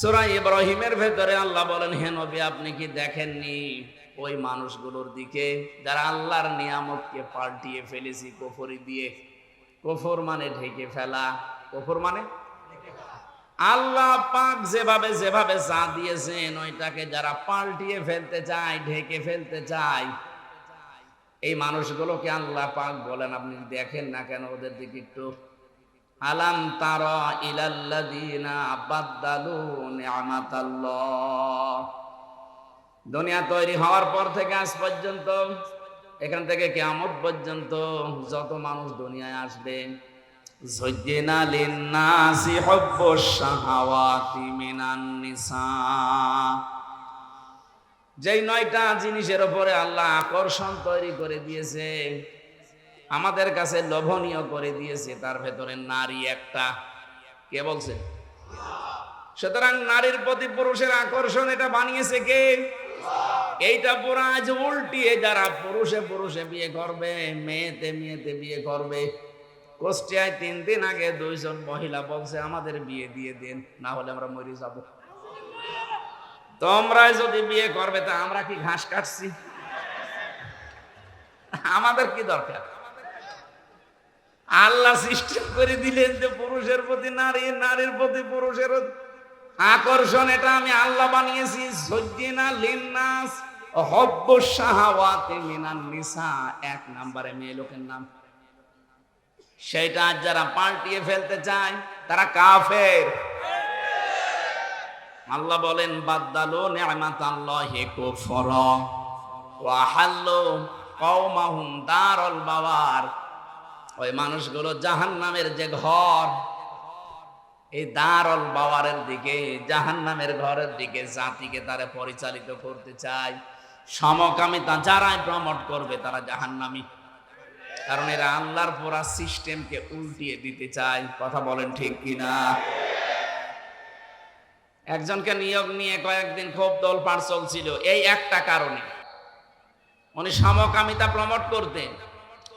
সুরা ইব্রাহিমের ভেতরে আল্লাহ বলেন, হে নবী, আপনি কি দেখেননি ওই মানুষগুলোর দিকে যারা আল্লাহর নিয়ামতকে পাল্টিয়ে ফেলেছি, কফরি দিয়ে? কফর মানে ঢেকে ফেলা। কফর মানে আল্লাহ পাক যেভাবে যেভাবে চা দিয়েছেন, ওইটাকে যারা পাল্টিয়ে ফেলতে চায়, ঢেকে ফেলতে চায়, এই মানুষগুলোকে আল্লাহ পাক বলেন, আপনি দেখেন না কেন ওদের দিকে একটু? আলাম তারা ইলাল্লাযীনা বাদদালু নি'মাতাল্লাহ দুনিয়া তৈরি হওয়ার পর থেকে আজ পর্যন্ত এখান থেকে কিয়ামত পর্যন্ত যত মানুষ দুনিয়ায় আসবে زين للناس حب الشهوات من النساء যেই নয়টা জিনিসের উপরে আল্লাহ আকর্ষণ তৈরি করে দিয়েছে আমাদের কাছে লোভনীয় করে দিয়েছে, তার ভেতরে নারী একটা। কে বলছে? সুতরাং নারীর প্রতি পুরুষের আকর্ষণ এটা বানিয়েছে কে? এইটা পুরো আজ উল্টিয়ে যারা পুরুষে পুরুষে বিয়ে করবে, মেয়েতে মেয়েতে বিয়ে করবে। কুষ্টিয়ায় তিন দিন আগে দুইজন মহিলা বলছে, আমাদের বিয়ে দিয়ে দিন, না হলে আমরা মরে যাব। তোমরা যদি বিয়ে করবে, তা আমরা কি ঘাস কাটছি? আমাদের কি দরকার? আল্লাহ সিস্টেম করে দিলেন যে পুরুষের প্রতি নারী, নারীর প্রতি পুরুষের আকর্ষণ, এটা আমি আল্লাহ বানিয়েছি। সজ্জিনা লিন্নাস হব্ব শাহাওয়াতে মিনান নিসা। এক নম্বরে মেয়ে লোকের নাম। সেইটা যারা পাল্টিয়ে ফেলতে চায়, তারা কাফের। আল্লাহ বলেন, বাদ্দালো নিয়ামাত আল্লাহি কুফরা। ওয়া হাল্লু কওমাহুম দারুল বাওয়ার। ওই মানুষগুলো জাহান্নামের যে ঘর, এই দারল বাওয়ারের দিকে, জাহান্নামের ঘরের দিকে জাতিকে তারা পরিচালিত করতে চায়। সমকামিতা যারাই প্রমোট করবে তারা জাহান্নামী। কারণ এরা আল্লাহর পুরা সিস্টেমকে উল্টিয়ে দিতে চায়। কথা বলেন ঠিক কিনা? একজনকে নিয়োগ নিয়ে কয়েকদিন খুব দোলপাড় চলছিল। এই একটা কারণে। উনি সমকামিতা প্রমোট করতেন।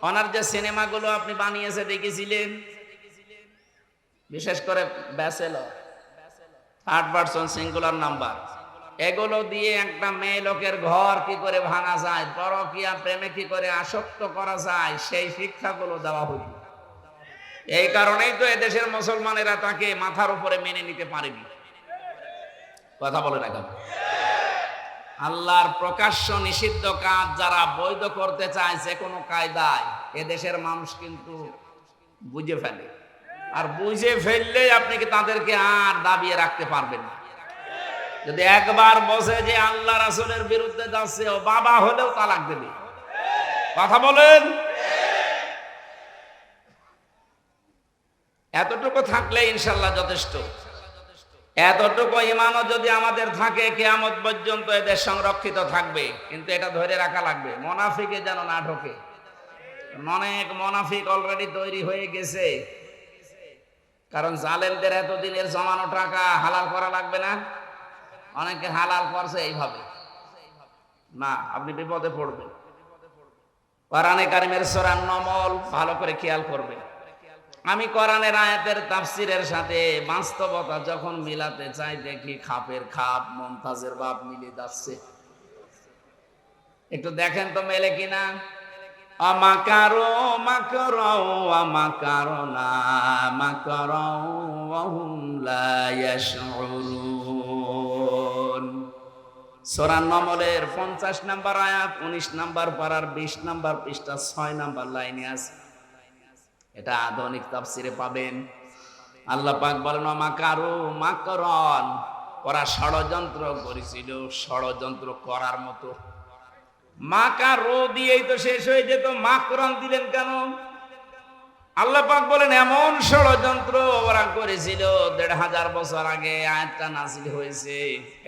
ওনার যে সিনেমাগুলো আপনি বানিয়েছে, দেখেছিলেন? বিশেষ করে ব্যাসেলর থার্ড পার্সন সিঙ্গুলার নাম্বার এগুলো দিয়ে একটা মেয়ে লোকের ঘর কি করে ভাঙা যায়, পরকিয়া প্রেমে কি করে আসক্ত করা যায়, সেই শিক্ষাগুলো দেওয়া হতো এই কারণেই তো এদেশের মুসলমানেরা তাকে মাথার উপরে মেনে নিতে পারেনি। কথা বলে কেন আল্লাহর প্রকাশ্য নিষিদ্ধ কাজ যারা বৈধ করতে চায় যে কোনো কায়দায়, এদেশের মানুষ কিন্তু বুঝে ফেলে। আর বুঝে ফেললেই আপনি কি তাদেরকে আর দাবিয়ে রাখতে পারবেন না। যদি একবার বসে যে আল্লাহ রাসুলের বিরুদ্ধে যাচ্ছে, ও বাবা হলেও তালাক দেবে। কথা বলেন? এতটুকু থাকলে ইনশাল্লাহ যথেষ্ট। এতটুকু ইমানও যদি আমাদের থাকে, কেয়ামত পর্যন্ত এদের সংরক্ষিত থাকবে। কিন্তু এটা ধরে রাখা লাগবে, মোনাফিকে যেন না ঢোকে। অনেক মোনাফিক অলরেডি তৈরি হয়ে গেছে। কারণ জালেমদের এতদিনের জমানো টাকা হালাল করা লাগবে না। অনেকে হালাল করছে এইভাবে। না, আপনি বিপদে পড়বেন। কোরআনে কারিমের সোরান নমল ভালো করে খেয়াল করবেন। আমি কোরআনের আয়াতের তাফসিরের সাথে বাস্তবতা যখন মিলাতে চাই, দেখি খাপের খাপ, মমতাজের বাপ মিলে যাচ্ছে। একটু দেখেন তো মেলে কিনা? আমাকারো মাকরো আমাকারো না মাকরো ওয়াহুম লা নমলের 50 নাম্বার আয়াত 19 নাম্বার পারার 20 নাম্বার পৃষ্ঠা 6 নাম্বার লাইনে আছে। এটা আধুনিক তাফসিরে পাবেন। আল্লাহ পাক বলেন মাকারু মাকরন। ওরা ষড়যন্ত্র করেছিল, ষড়যন্ত্র করার মতো। মাকারো দিয়েই তো শেষ হয়ে যেত, মাকরন দিলেন কেন? আল্লাহ পাক বলেন, এমন ষড়যন্ত্র ওরা করেছিল, দেড় হাজার বছর আগে আয়াতটা নাসিল হয়েছে।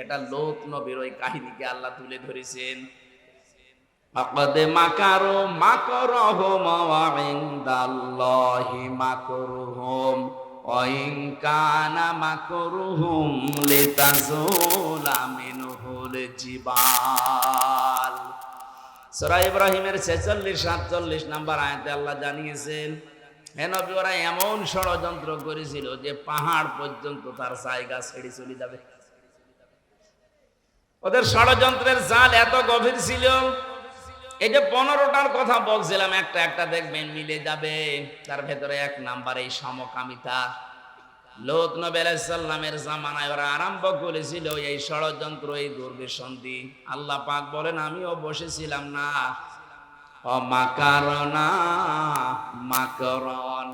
এটা লোক নবীর ওই কাহিনীকে আল্লাহ তুলে ধরেছেন। فقد مكروا مكرهم وعند الله مكرهم وإن كان مكرهم لتزول منه الجبال সূরা ইব্রাহিমের 46 47 নাম্বার আয়াতে আল্লাহ জানিয়েছেন হে নবী ওরা এমন ষড়যন্ত্র করেছিল যে পাহাড় পর্যন্ত তার জায়গা ছেড়ে চলে যাবে ওদের ষড়যন্ত্রের জাল এত গভীর ছিল এই যে পনেরোটার কথা বলছিলাম, একটা একটা দেখবেন মিলে যাবে। তার ভেতরে এক নাম্বার এই সমকামিতা। লোক নবী আলাইসাল্লামের জামানায় ওরা আরম্ভ করেছিল এই ষড়যন্ত্র, এই দুর্বিসন্ধি। আল্লাহ পাক বলেন, আমিও বসেছিলাম না। মাকরণ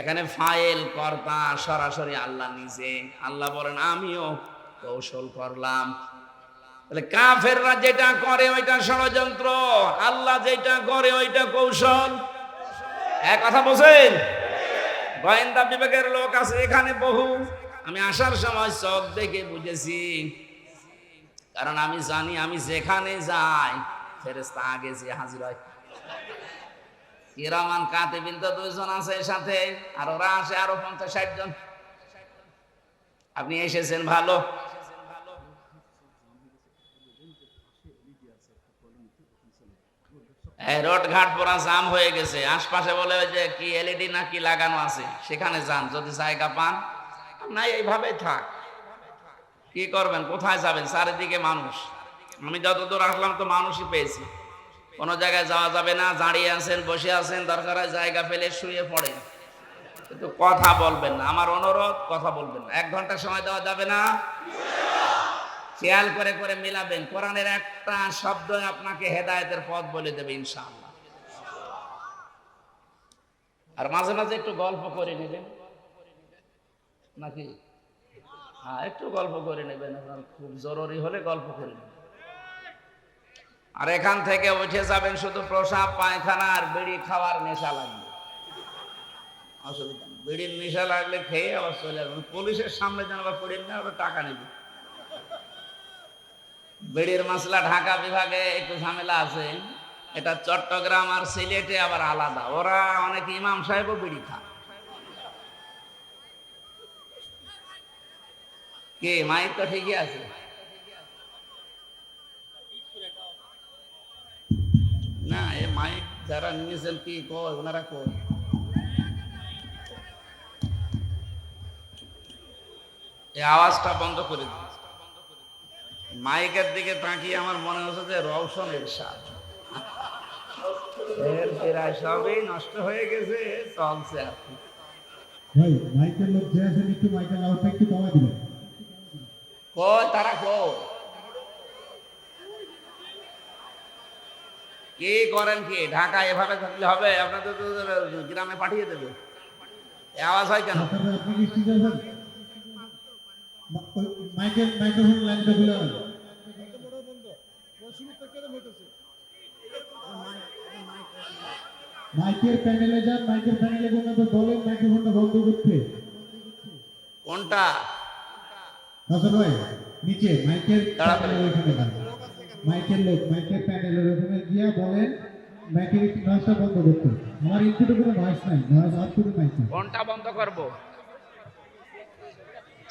এখানে ফাইল কর্তা সরাসরি আল্লাহ নিজে। আল্লাহ বলেন, আমিও কৌশল করলাম। কাফেররা যেটা করে ওইটা ষড়যন্ত্র, আল্লাহ যেটা করে ওইটা কৌশল। এক কথা বলছেন? গোয়েন্দা লোক আছে এখানে বহু। আমি আসার সময় দেখে বুঝেছি। কারণ আমি জানি আমি যেখানে যাই ফেরেস্তা আগে যে হাজির হয়। কিরামান কাতে বিন্দু দুইজন আছে সাথে, আর ওরা আসে আরও পঞ্চাশ ষাট জন। আপনি এসেছেন ভালো। এই রোড ঘাট পুরা জাম হয়ে গেছে। আশপাশে বলে যে কি এলইডি না কি লাগানো আছে? সেখানে যান, যদি জায়গা পান। না এইভাবে থাক। কি করবেন? কোথায় যাবেন? চারিদিকে মানুষ। আমি যতদূর আসলাম তো মানুষই পেয়েছি। কোনো জায়গায় যাওয়া যাবে না, দাঁড়িয়ে আছেন, বসে আছেন, দরকার জায়গা পেলে শুয়ে পড়েন। কিন্তু কথা বলবেন না। আমার অনুরোধ, কথা বলবেন এক ঘণ্টা সময় দেওয়া যাবে না? খেয়াল করে করে মিলাবেন। কোরআনের একটা শব্দ আপনাকে হেদায়েতের পথ বলে দেবে, ইনশাআল্লাহ। আর মাঝে মাঝে একটু গল্প করে নেবেন। নাকি? হ্যাঁ একটু গল্প করে নেবেন আপনার। খুব জরুরি হলে গল্প করে নেবেন। আর এখান থেকে উঠে যাবেন শুধু প্রসাব, পায়খানা আর বিড়ি খাওয়ার নেশা লাগবে। অসুবিধা। বিড়ির নেশা লাগলে খেয়ে আবার চলে যাবেন। পুলিশের সামনে যেন আবার পড়ে না, আবার টাকা নেবে। বিড়ির মশলা ঢাকা বিভাগে একটু ঝামেলা আছে। এটা চট্টগ্রাম আর সিলেটে আবার আলাদা। ওরা অনেক ইমাম সাহেবও বিড়ি খায়। কে? মাইক তো ঠিকই আছে। না, এ মাইক যারা নিয়েছেন কি কয়? ওনারা কয়। এই আওয়াজটা বন্ধ করে দিন। মাইকের দিকে তাকিয়ে আমার মনে হচ্ছে যে রওশন এরশাদ এর প্রায় সবই নষ্ট হয়ে গেছে চলছে আর কি। ভাই মাইকের লোক যে আছেন একটু মাইকের আওয়াজটা একটু কমা দিবেন। কই তারা কই? কি করেন কি? ঢাকা এভাবে থাকলে হবে? আপনাদের তো গ্রামে পাঠিয়ে দেবে। আওয়াজ হয় কেন? মাইকের মাইক্রোফোন লাইনটা খুলে দেন মাইকের প্যানেলে যান মাইকের প্যানেলে গিয়ে তো বলেন মাইক্রোফোনটা বন্ধ করতে। কোনটা? হাসান ভাই নিচে মাইকের তাড়াতাড়ি। ওইখানে যান মাইকের লোক মাইকের প্যানেলের ওখানে গিয়া বলেন মাইকের নয়সটা বন্ধ করতে। আমার ইনপুটে কোনো নয়েস নাই নয়েস আউটপুটে নাই। কোনটা বন্ধ করব?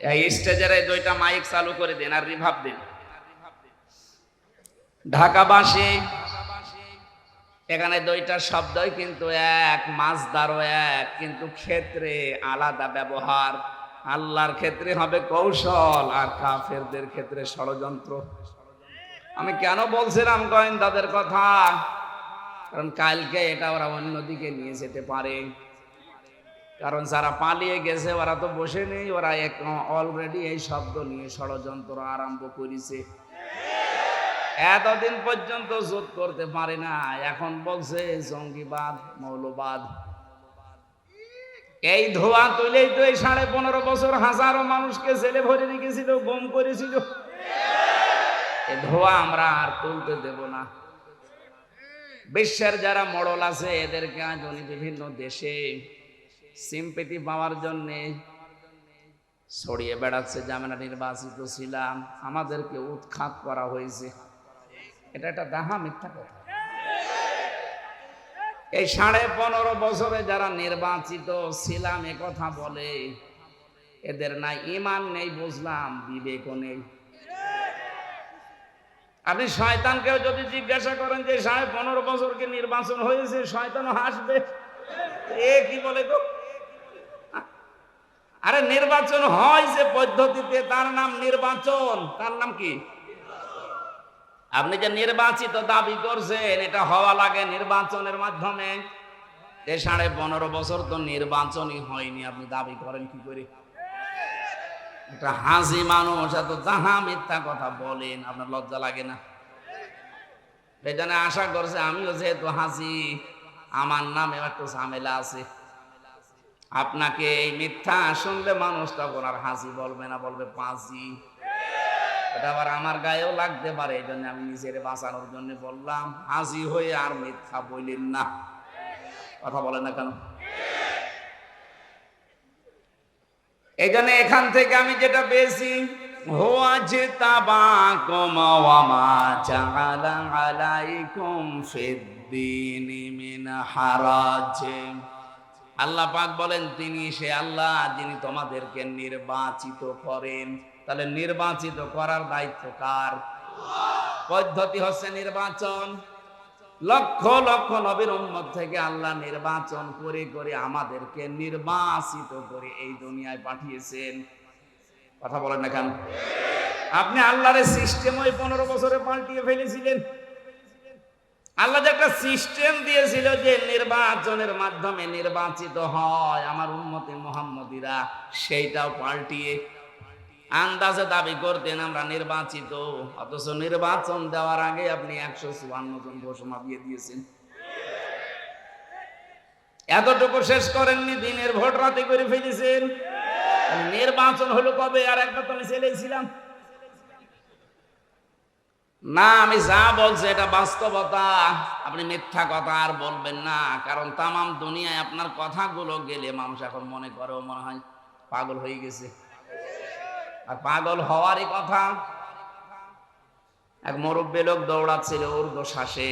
এই স্টেজের দুইটা মাইক চালু করে দেন আর রিভাব দিন। ঢাকাবাসী, এখানে দুইটা শব্দই কিন্তু এক মাছদারও এক, কিন্তু ক্ষেত্রে আলাদা ব্যবহার। আল্লাহর ক্ষেত্রে হবে কৌশল আর কাফেরদের ক্ষেত্রে ষড়যন্ত্র। আমি কেন বলছিলাম গোয়েন্দাদের কথা? কারণ কালকে এটা ওরা অন্যদিকে নিয়ে যেতে পারে। কারণ যারা পালিয়ে গেছে, ওরা তো বসে নেই, ওরা এক অলরেডি এই শব্দ নিয়ে ষড়যন্ত্র আরম্ভ করেছে। এতদিন পর্যন্ত জোট করতে পারে না, এখন বলছে জঙ্গিবাদ, মৌলবাদ। এই ধোয়া তুলেই তো এই সাড়ে পনেরো বছর হাজারো মানুষকে জেলে ভরে রেখেছিল, গম করেছিল। এই ধোয়া আমরা আর তুলতে দেব না। বিশ্বের যারা মডল আছে, এদেরকে আজ উনি বিভিন্ন দেশে সিম্পেতি পাওয়ার জন্যে ছড়িয়ে বেড়াচ্ছে যে নির্বাচিত ছিলাম। আমাদেরকে উৎখাত করা হয়েছে। এটা একটা দাহা মিথ্যা কথা। এই সাড়ে পনেরো বছরে যারা নির্বাচিত ছিলাম, এ কথা বলে, এদের না ইমান নেই বুঝলাম, বিবেকও নেই। আপনি শয়তানকেও যদি জিজ্ঞাসা করেন যে সাড়ে পনেরো বছরকে নির্বাচন হয়েছে, শয়তানও হাসবে। এ কি বলে তো আরে নির্বাচন হয় যে পদ্ধতিতে, তার নাম নির্বাচন। তার নাম কি? আপনি যে নির্বাচিত দাবি করছেন, এটা হওয়া লাগে নির্বাচনের মাধ্যমে। এ সাড়ে পনেরো বছর তো নির্বাচনই হয়নি, আপনি দাবি করেন কি করে? একটা হাসি মানুষ, এত তাহা মিথ্যা কথা বলেন, আপনার লজ্জা লাগে না? এখানে আশা করছে আমিও যেহেতু হাসি, আমার নামে একটু ঝামেলা আছে। আপনাকে এই মিথ্যা শুনলে মানুষ তখন আর হাসি বলবে না, বলবে পাঁচি এটা আবার আমার গায়েও লাগতে পারে, এই জন্য আমি নিজের বাঁচানোর জন্য বললাম, হাসি হয়ে আর মিথ্যা না। কথা বলেন না কেন? এই জন্য এখান থেকে আমি যেটা পেয়েছি, হোয়া যে তাবা মিন হারাজে আল্লাহ পাক বলেন, তিনি সে আল্লাহ যিনি তোমাদেরকে নির্বাচিত করেন। তাহলে নির্বাচিত করার দায়িত্ব কার? পদ্ধতি হচ্ছে নির্বাচন। লক্ষ লক্ষ নবীর উম্মত থেকে আল্লাহ নির্বাচন করে করে আমাদেরকে নির্বাচিত করে এই দুনিয়ায় পাঠিয়েছেন। কথা বলেন না কেন? আপনি আল্লাহরের সিস্টেম ওই পনেরো বছরে পাল্টিয়ে ফেলেছিলেন। আল্লাহ একটা সিস্টেম দিয়েছিল যে নির্বাচনের মাধ্যমে নির্বাচিত হয় আমার উন্মতি মোহাম্মদীরা, সেইটাও পাল্টিয়ে আন্দাজে দাবি করতেন আমরা নির্বাচিত। অথচ নির্বাচন দেওয়ার আগে আপনি একশো চুয়ান্ন জন ঘোষণা দিয়ে দিয়েছেন। এতটুকু শেষ করেননি, দিনের ভোট রাতে করে ফেলেছেন। নির্বাচন হলো কবে? আর একটা তো আমি ছেলেছিলাম না, আমি যা বলছি এটা বাস্তবতা। আপনি মিথ্যা কথা আর বলবেন না, কারণ তামাম দুনিয়ায় আপনার কথাগুলো গেলে মানুষ এখন মনে করে মনে হয় পাগল হয়ে গেছে। আর পাগল হওয়ারই কথা। এক মুরব্বী লোক দৌড়াচ্ছিল উর্দু শ্বাসে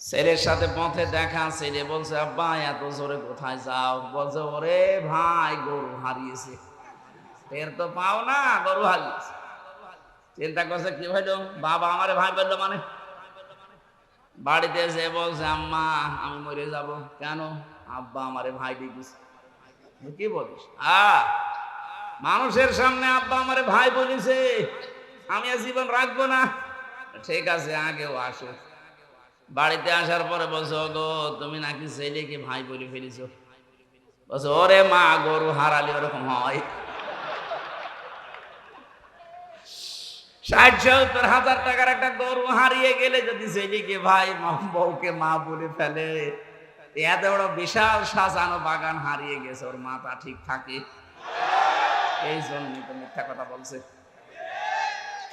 ছেলের সাথে পথে দেখা, ছেলে বলছে, আব্বা, এত জোরে কোথায় যাও? বলছে, ওরে ভাই, গরু হারিয়েছে। এর তো পাও না, গরু হারিয়েছে। চিন্তা করছে, কি হইল বাবা আমারে ভাই বলল মানে? বাড়িতে এসে বলছে, আম্মা, আমি মরে যাব। কেন? আব্বা আমারে ভাই দিয়েছে কি বলিস? আ, মানুষের সামনে আব্বা আমারে ভাই বলিছে। আমি আর জীবন রাখব না। ঠিক আছে, আগেও আসো বাড়িতে আসার পরে বলছো গো তুমি নাকি ছেলেকে ভাই বলে ফেলেছো। বলছো, ওরে মা, গরু হারালে ওরকম হয়। ষাট সত্তর হাজার টাকার একটা গরু হারিয়ে গেলে যদি ছেলেকে ভাই বউকে মা বলে ফেলে এত বড় বিশাল সাজানো বাগান হারিয়ে গেছে, ওর মাথা ঠিক থাকে। এই জন্য তো মিথ্যা কথা বলছে।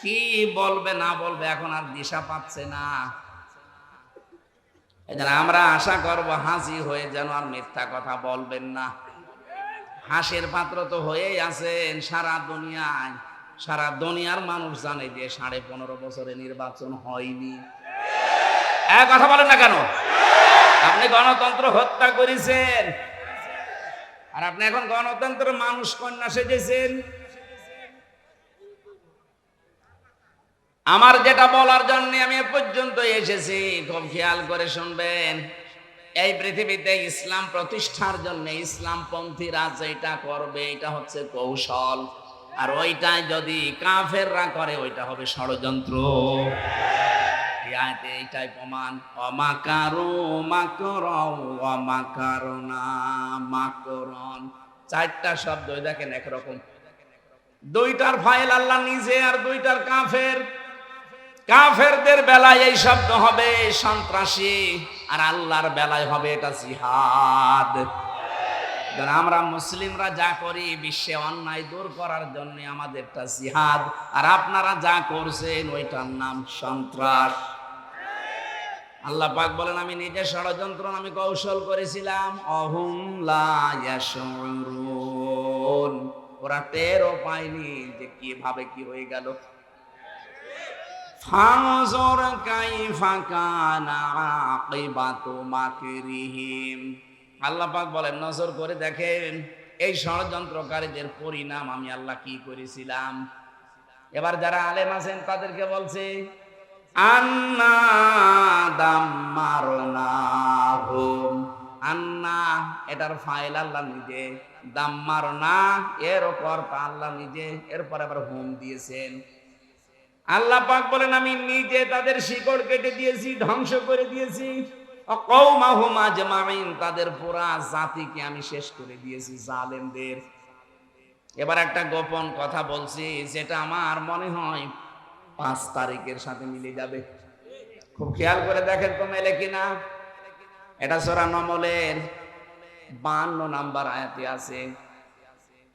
কি বলবে, না বলবে, এখন আর দিশা পাচ্ছে না। আমরা আশা করব হাসি হয়ে যেন আর মিথ্যা কথা বলবেন না। হাসির পাত্র তো হয়েই আছেন সারা দুনিয়ায়। সারা দুনিয়ার মানুষ জানে যে সাড়ে পনেরো বছরে নির্বাচন হয়নি। কথা বলেন না কেন? আপনি গণতন্ত্র হত্যা করেছেন। আর আপনি এখন গণতন্ত্র মানুষ কন্যা সেজেছেন। আমার যেটা বলার জন্য আমি এ পর্যন্ত এসেছি, খুব খেয়াল করে শুনবেন। এই পৃথিবীতে ইসলাম প্রতিষ্ঠার জন্য ইসলাম পন্থীরা যেটা করবে, এটা হচ্ছে কৌশল। আর ওইটাই যদি কাফেররা করে, ওইটা হবে ষড়যন্ত্র। এইটাই প্রমাণ। অমাকারু মাকর অমাকারনা মাকরন। চারটা শব্দ দেখেন একরকম। দুইটার ফাইল আল্লাহ নিজে আর দুইটার কাফের। কাফেরদের বেলায় এই শব্দ হবে সন্ত্রাসী, আর আল্লাহর বেলায় হবে এটা জিহাদ। কারণ আমরা মুসলিমরা যা করি বিশ্বে অন্যায় দূর করার জন্য আমাদেরটা জিহাদ। আর আপনারা যা করছেন ওইটার নাম সন্ত্রাস। আল্লাহ পাক বলেন, আমি নিজে ষড়যন্ত্র আমি কৌশল করেছিলাম। অহুম ওরা টেরও পায়নি যে কীভাবে কি হয়ে গেল। ফানজুর কাইফা কানা আকিবাতু মাকরিহিম। আল্লাহ পাক বলেন, নজর করে দেখেন, এই ষড়যন্ত্রকারীদের পরিণাম আমি আল্লাহ কি করেছিলাম? এবার যারা আলেম আছেন, তাদেরকে বলছে, আন্না এটার ফাইল আল্লাহ নিজে। দাম্মারনা, এর কর্তা আল্লাহ নিজে, এরপর আবার হুম দিয়েছেন। আল্লাহ পাক বলেন, আমি নিজে তাদের শিকড় কেটে দিয়েছি, ধ্বংস করে দিয়েছি। তাদের পুরা জাতিকে আমি শেষ করে দিয়েছি জালেমদের। এবার একটা গোপন কথা বলছি, যেটা আমার মনে হয় পাঁচ তারিখের সাথে মিলে যাবে। খুব খেয়াল করে দেখেন তো মেলে কিনা। এটা সোরা নমলের বান্ন নাম্বার আয়াতে আছে।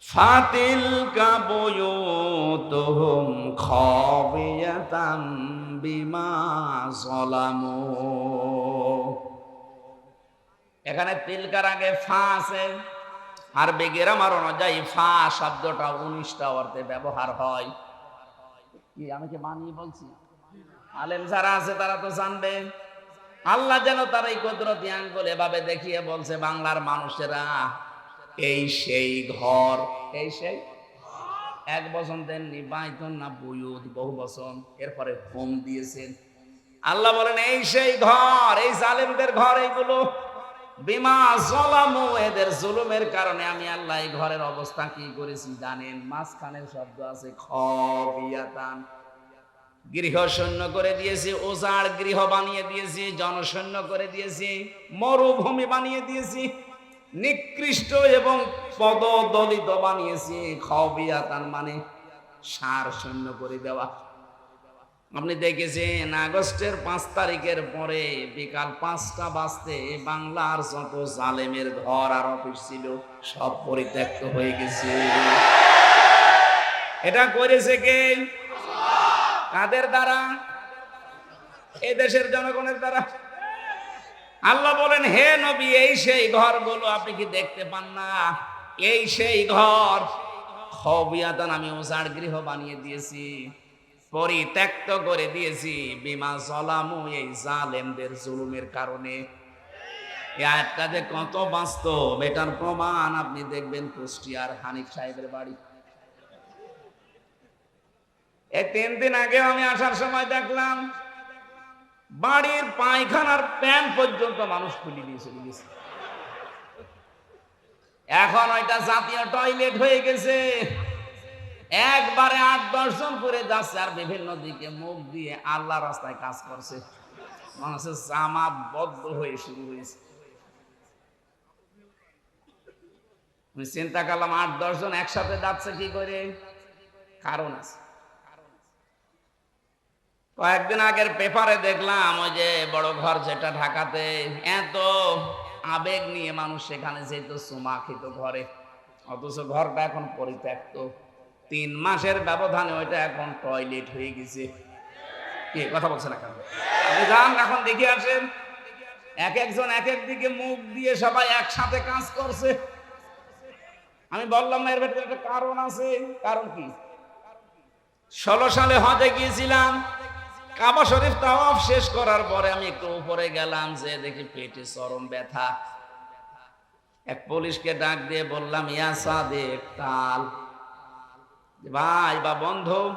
ফাতিল কাবয়ুতুহুম খাবিয়াতাম বিমা জলামু এখানে তিলকার আগে ফা আছে। আর বেগের আমার অনুযায়ী ফা শব্দটা উনিশটা অর্থে ব্যবহার হয়। কি, আমি কি মানিয়ে বলছি? আলেম যারা আছে, তারা তো জানবে। আল্লাহ যেন তার এই কুদরতি আঙ্গুল এভাবে দেখিয়ে বলছে, বাংলার মানুষেরা, এই সেই ঘর। এই সেই? এক বছর দেননি, বাইতন না বুয়ুদ বহু বছর এরপরে হোম দিয়েছেন। আল্লাহ বলেন, এই সেই ঘর, এই জালেমদের ঘর এইগুলো। বিমা জলামু, এদের জুলুমের কারণে আমি আল্লাহ ঘরের অবস্থা কি করেছি জানেন? মাঝখানের শব্দ আছে, খবিয়াতান। গৃহ শূন্য করে দিয়েছি ওজাড় গৃহ বানিয়ে দিয়েছি, জনশূন্য করে দিয়েছি, মরুভূমি বানিয়ে দিয়েছি, নিকৃষ্ট এবং পদদলিত বানিয়েছি, খবিয়াতান মানে সার শূন্য করে দেওয়া। আপনি দেখেছেন আগস্টের পাঁচ তারিখের পরে বিকাল পাঁচটা বাজতে বাংলার যত জালেমের ঘর আর অফিস ছিল, সব পরিত্যক্ত হয়ে গেছে। এটা করেছে কে? কাদের দ্বারা? এই দেশের জনগণের দ্বারা। আল্লাহ বলেন, হে নবী, এই সেই ঘরগুলো আপনি কি দেখতে পান না? এই সেই ঘর। খবিয়াতান আমি ওজাড় গৃহ বানিয়ে দিয়েছি। পরিত্যক্ত করে দিয়েছি। বিমা জলামু এই জালেমদের জুলুমের কারণে। আয়াতটা যে কত বাস্তব, এটার প্রমাণ আপনি দেখবেন কুষ্টিয়ার হানিফ সাহেবের বাড়ি। এই তিন দিন আগে আমি আসার সময় দেখলাম, বাড়ির পায়খানার প্যান পর্যন্ত মানুষ খুলে দিয়ে চলে গেছে। এখন ওইটা জাতীয় টয়লেট হয়ে গেছে। একবারে আট দর্শন করে যাচ্ছে আর বিভিন্ন দিকে মুখ দিয়ে আল্লাহ রাস্তায় কাজ করছে। মানুষের জামাত বদ্ধ হয়ে শুরু হয়েছে। চিন্তা করলাম আট দশজন একসাথে যাচ্ছে কি করে? কারণ আছে। কয়েকদিন আগের পেপারে দেখলাম ওই যে বড় ঘর যেটা ঢাকাতে, এত আবেগ নিয়ে মানুষ সেখানে যেত সুমা খেত ঘরে। অথচ ঘরটা এখন পরিত্যক্ত। তিন মাসের ব্যবধানে ওইটা এখন টয়লেট হয়ে গেছে। কি? কথা বলছে না কেন? আপনি যান, এখন দেখে আসেন। এক একজন এক এক দিকে মুখ দিয়ে সবাই একসাথে কাজ করছে। আমি বললাম, না, এর ভেতরে একটা কারণ আছে। কারণ কি? ষোলো সালে হজে গিয়েছিলাম। কাবা শরীফ তাওয়াফ শেষ করার পরে আমি একটু উপরে গেলাম যে দেখি পেটে চরম ব্যথা। এক পুলিশকে ডাক দিয়ে বললাম, ইয়া সাদেক তাল ভাই বা বন্ধু,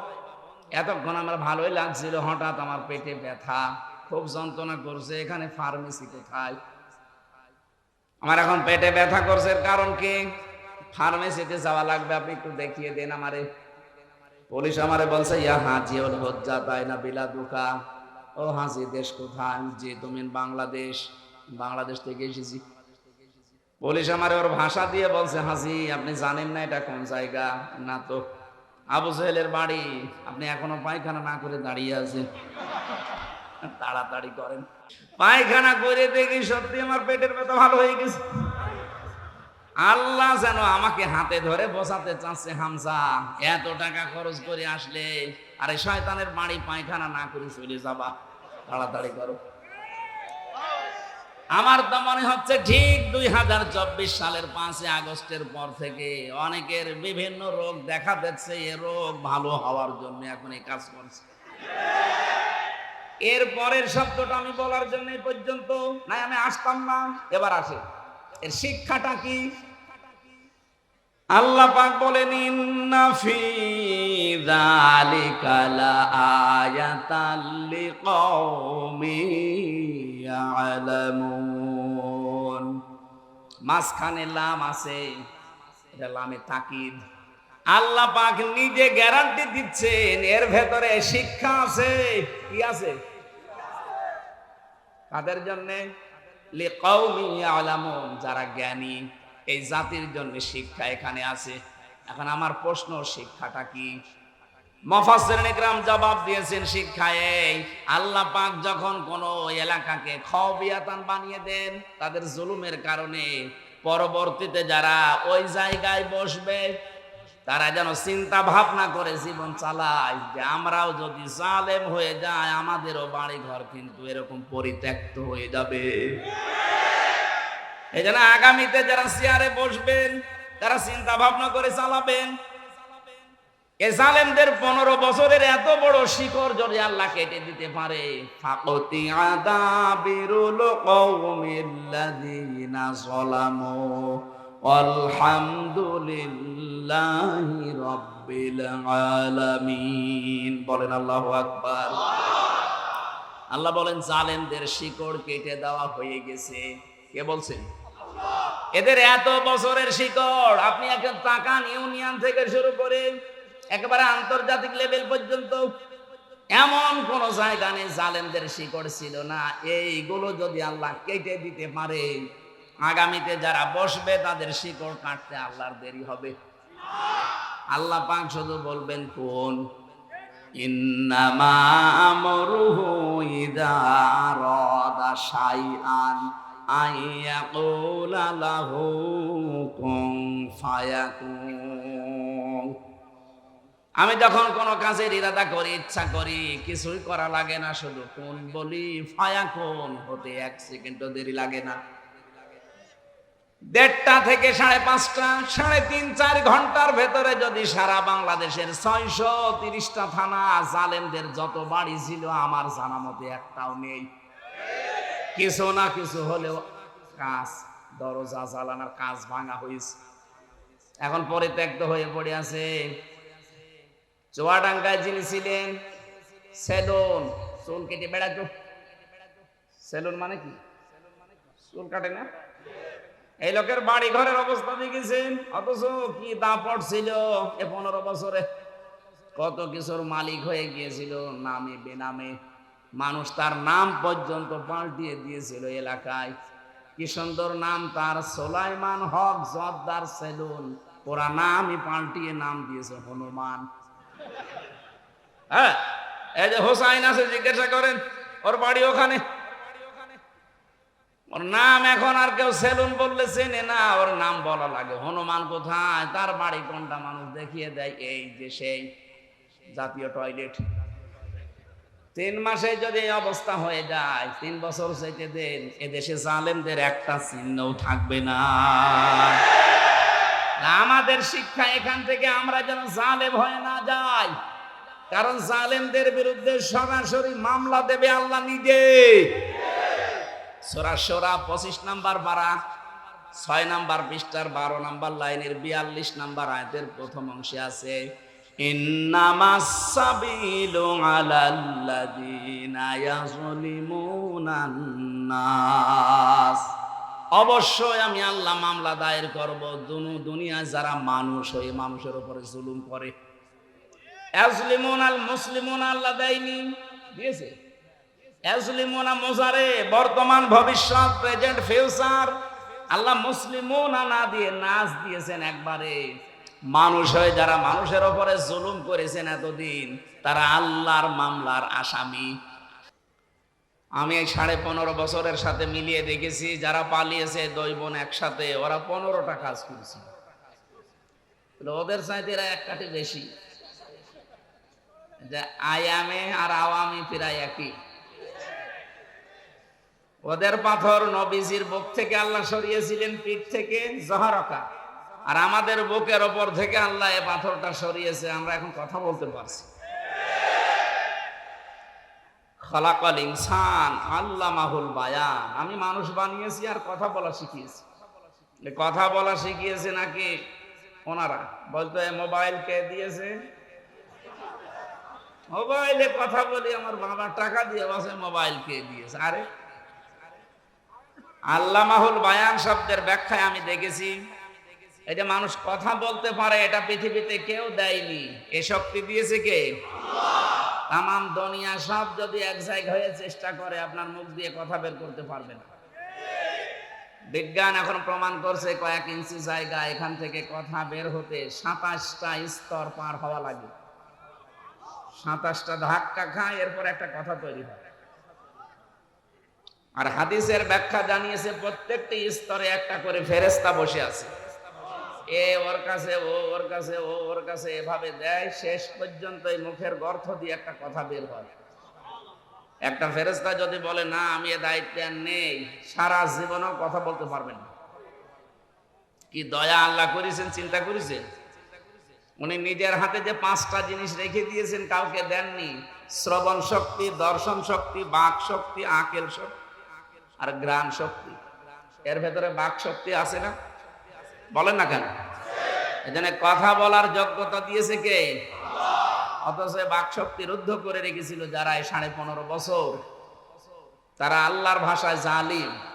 এতক্ষণ আমার ভালোই লাগছিল, হঠাৎ আমার পেটে ব্যথা, খুব যন্ত্রণা করছে, এখানে ফার্মেসি কোথায়? আমার এখন পেটে ব্যথা করছে কারণ কি? ফার্মেসিতে যাওয়া লাগবে, আপনি একটু দেখিয়ে দেন আমারে। পুলিশ আমারে বলছে, ইয়া হাজি ওল হজ্জা তাই না বিলা দুকা। ও হাজি, দেশ কোথায়? যে তুমি বাংলাদেশ বাংলাদেশ থেকে এসেছি। পুলিশ আমার ওর ভাষা দিয়ে বলছে, হাজি, আপনি জানেন না এটা কোন জায়গা? না তো। আবু সাহেলের বাড়ি, আপনি এখনও পায়খানা না করে দাঁড়িয়ে আছেন। তাড়াতাড়ি করেন। পায়খানা করে দেখি সত্যি আমার পেটের ব্যথা ভালো হয়ে গেছে। আল্লাহ যেন আমাকে হাতে ধরে বসাতে চাচ্ছে হামসা এত টাকা খরচ করে আসলে, আরে শয়তানের বাড়ি পায়খানা না করে চলে যাবা। তাড়াতাড়ি করো। আমার তো মনে হচ্ছে ঠিক দুই হাজার চব্বিশ সালের পাঁচই আগস্টের পর থেকে অনেকের বিভিন্ন রোগ দেখা দিচ্ছে এ রোগ ভালো হওয়ার জন্য এখন এই কাজ করছে। এর পরের শব্দটা আমি বলার জন্য পর্যন্ত, নাই, আমি আসতাম না। এবার আসে। এর শিক্ষাটা কি? আল্লাহ পাক বলেন, ইন্না ফি যালিকা লাআয়াতাল লিকাউমিন ইয়ালামুন। মাঝখানে লাম আছে, এটা লামে তাকিদ। আল্লাহ পাক নিজে গ্যারান্টি দিচ্ছেন, এর ভেতরে শিক্ষা আছে, কি আছে? কাদের জন্য? লিকাউমি ইয়ালামুন, যারা জ্ঞানী। এই জাতির জন্য শিক্ষা এখানে আছে। এখন আমার প্রশ্ন, শিক্ষাটা কি? জবাব দিয়েছেন, শিক্ষা এই, আল্লাহ পাক যখন কোন এলাকাকে খবিয়াতান বানিয়ে দেন, তাদের জুলুমের কারণে পরবর্তীতে যারা ওই জায়গায় বসবে, তারা যেন চিন্তা ভাবনা করে জীবন চালায়, যে আমরাও যদি জালেম হয়ে যায় আমাদেরও বাড়ি ঘর কিন্তু এরকম পরিত্যক্ত হয়ে যাবে। এই জন্য আগামীতে যারা চেয়ারে বসবেন, তারা চিন্তা ভাবনা করে চালাবেন। এ জালেমদের পনেরো বছরের এত বড় শিকড় যদি আল্লাহ কেটে দিতে পারে, ফাকতি আদাবিরুল কওমিল্লাযিনা যালামু, আলহামদুলিল্লাহি রাব্বিল আলামিন। বলেন আল্লাহু আকবার। আল্লাহ বলেন, জালেমদের শিকড় কেটে দেওয়া হয়ে গেছে। কে বলছেন? এদের এত বছরের শিকড়, আপনি এখন তাকান ইউনিয়ন থেকে শুরু করে একেবারে আন্তর্জাতিক লেভেল পর্যন্ত, এমন কোন জায়গা নেই জালেমদের শিকড় ছিল না। এইগুলো যদি আল্লাহ কেটে দিতে পারে, আগামীতে যারা বসবে তাদের শিকড় কাটতে আল্লাহর দেরি হবে। আল্লাহ পাক শুধু বলবেন, কোন ইন্নামা আমরুহু ইদা আরাদা শাইআন। কুন আমি যখন কোনো কাজের ইরাদা করি, ইচ্ছা করি, কিছুই করা লাগে না শুধু কোন বলি, ফায়াকুন হতে এক সেকেন্ডও দেরি লাগে না। দেড়টা থেকে সাড়ে পাঁচটা, সাড়ে তিন, চার ঘণ্টার ভেতরে যদি সারা বাংলাদেশের ছয়শো তিরিশটা থানা জালেমদের যত বাড়ি ছিল, আমার জানা মতে একটাও নেই। কিছু না কিছু হলেও কাজ, দরজা জ্বালানোর কাজ ভাঙা হয়েছে। এখন পরিত্যক্ত হয়ে পড়ে আছে। চুয়াডাঙ্গায় যিনি ছিলেন, সেলুন, চুল কেটে বেড়াতো। সেলুন মানে কি? চুল কাটে না? এই লোকের বাড়ি ঘরের অবস্থা দেখেছেন? অথচ কি দাপট ছিল এ পনেরো বছরে। কত কিছুর মালিক হয়ে গিয়েছিল, নামে বেনামে। মানুষ তার নাম পর্যন্ত পাল্টিয়ে দিয়েছিল এলাকায়। কি সুন্দর নাম তার, সোলাইমান হক জর্দার সেলুন। ওরা নামই পাল্টিয়ে নাম দিয়েছে হনুমান। হ্যাঁ এই যে হোসাইন আছে, জিজ্ঞাসা করেন, ওর বাড়ি ওখানে? ওর নাম এখন আর কেউ সেলুন বললে চেনে না, ওর নাম বলা লাগে। হনুমান কোথায়? তার বাড়ি কোনটা? মানুষ দেখিয়ে দেয়, এই যে সেই জাতীয় টয়লেট। তিন মাসে যদি এই অবস্থা হয়ে যায়, তিন বছর চাইতে দেন, এদেশে জালেমদের একটা চিহ্নও থাকবে না। আমাদের শিক্ষা এখান থেকে আমরা যেন জালেম হয়ে না যাই, কারণ জালেমদের বিরুদ্ধে সরাসরি মামলা দেবে আল্লাহ নিজে। সোরা সোরা পঁচিশ নাম্বার বারা ছয় নাম্বার পৃষ্ঠার বারো নাম্বার লাইনের বিয়াল্লিশ নাম্বার আয়তের প্রথম অংশে আছে আলাল্লাযিনা ইয়াজলিমুনান নাস। অবশ্যই আমি আল্লাহ মামলা দায়ের করব। দুনু দুনিয়ায় যারা মানুষ ওই মানুষের উপরে জুলুম করে। ইয়াজলিমুন আল মুসলিমুন আল্লাহ দেয়নি। দিয়েছে। মোজারে, বর্তমান ভবিষ্যৎ, প্রেজেন্ট ফিউচার। আল্লাহ মুসলিমুনা না দিয়ে নাচ দিয়েছেন একবারে। মানুষ হয়ে যারা মানুষের ওপরে জুলুম করেছেন এতদিন, তারা আল্লাহর মামলার আসামি। আমি এই সাড়ে পনেরো বছরের সাথে মিলিয়ে দেখেছি, যারা পালিয়েছে দুই বোন একসাথে, ওরা পনেরোটা কাজ করছে। ওদের চাইতে এরা এক কাটি বেশি। যে আয়ামে আর আওয়ামী প্রায় একই। ওদের পাথর নবীজির বুক থেকে আল্লাহ সরিয়েছিলেন, পিঠ থেকে জহারকা। আর আমাদের বুকের ওপর থেকে আল্লাহ এ পাথরটা সরিয়েছে, আমরা এখন কথা বলতে পারছি। খলাকল ইনসান আল্লাহ মাহুল বায়ান। আমি মানুষ বানিয়েছি আর কথা বলা শিখিয়েছি। কথা বলা শিখিয়েছে নাকি ওনারা? বলতো মোবাইল কে দিয়েছে? মোবাইলে কথা বলি, আমার বাবা টাকা দিয়ে বসে মোবাইল কে দিয়েছে? আরে আল্লাহ মাহুল বায়ান শব্দের ব্যাখ্যায় আমি দেখেছি এই যে মানুষ কথা বলতে পারে এটা পৃথিবীতে কেউ দেয়নি। এ শক্তি দিয়েছে কে? তাম দুনিয়া সব যদি এক জায়গায় হয়ে চেষ্টা করে আপনার মুখ দিয়ে কথা বের করতে পারবে না। বিজ্ঞান এখন প্রমাণ করছে কয়েক ইঞ্চি জায়গা এখান থেকে কথা বের হতে সাতাশটা স্তর পার হওয়া লাগে। সাতাশটা ধাক্কা খায় এরপর একটা কথা তৈরি হয়। আর হাদিসের ব্যাখ্যা জানিয়েছে প্রত্যেকটি স্তরে একটা করে ফেরেস্তা বসে আছে। এ ওর কাছে, ও ওর কাছে, ও ওর কাছে এভাবে দেয়, শেষ পর্যন্ত এই মুখের গর্থ দিয়ে একটা কথা বের হয়। একটা ফেরেস্তা যদি বলে, না, আমি এ দায়িত্বে আর নেই, সারা জীবনেও কথা বলতে পারবেন না। কি দয়া আল্লাহ করেছেন, চিন্তা করেছেন? উনি নিজের হাতে যে পাঁচটা জিনিস রেখে দিয়েছেন, কাউকে দেননি। শ্রবণ শক্তি, দর্শন শক্তি, বাক শক্তি, আকেল শক্তি, আর গ্রাণ শক্তি। এর ভেতরে বাক শক্তি আছে না? বলেন না কেন? এখানে কথা বলার যোগ্যতা দিয়েছে কে? অথচ বাকশক্তি রুদ্ধ করে রেখেছিল যারা এই সাড়ে পনেরো বছর। তারা আল্লাহর ভাষায় জালিম।